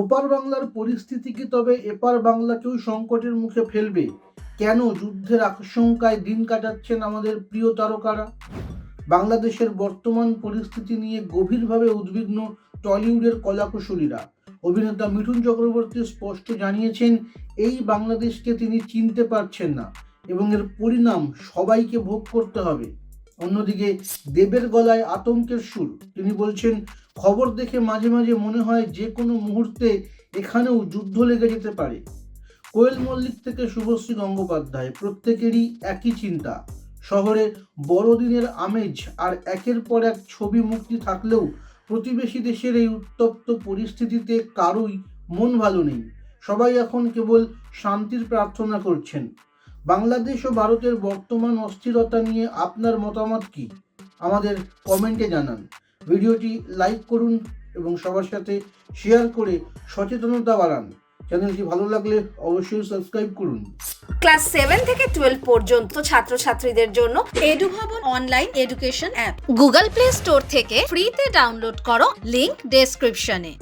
ওপার বাংলার পরিস্থিতি কি তবে এপার বাংলাকেও সংকটের মুখে ফেলবে? কেন যুদ্ধের আশঙ্কায় দিন কাটাচ্ছেন আমাদের প্রিয় তারকারা? বাংলাদেশের বর্তমান পরিস্থিতি নিয়ে গভীরভাবে উদ্বিগ্ন টলিউডের কলাকুশলীরা। অভিনেতা মিঠুন চক্রবর্তী স্পষ্ট জানিয়েছেন, এই বাংলাদেশকে তিনি চিনতে পারছেন না এবং এর পরিণাম সবাইকে ভোগ করতে হবে। অন্যদিকে দেবের গলায় আতঙ্কের সুর। তিনি বলছেন খবর দেখে মাঝে মাঝে মনে হয় যে কোনো মুহূর্তে এখানেও যুদ্ধ লেগে যেতে পারে। কোয়েল মল্লিক থেকে শুভশ্রী গঙ্গোপাধ্যায়, প্রত্যেকেরই একই চিন্তা। শহরে বড়দিনের আমেজ আর একের পর এক ছবি মুক্তি থাকলেও প্রতিবেশী দেশের এই উত্তপ্ত পরিস্থিতিতে কারোই মন ভালো নেই। সবাই এখন কেবল শান্তির প্রার্থনা করছেন। বাংলাদেশ ও ভারতের বর্তমান অস্থিরতা নিয়ে আপনার মতামত কি? আমাদের কমেন্টে জানান। ভিডিওটি লাইক করুন এবং সবার সাথে শেয়ার করে সচেতনতা বাড়ান। চ্যানেলটি ভালো লাগলে অবশ্যই সাবস্ক্রাইব করুন। ক্লাস সেভেন থেকে টুয়েলভ পর্যন্ত ছাত্রছাত্রীদের জন্য edu Bhavan online education app. Google Play Store থেকে ফ্রিতে ডাউনলোড করো লিংক ডেসক্রিপশনে।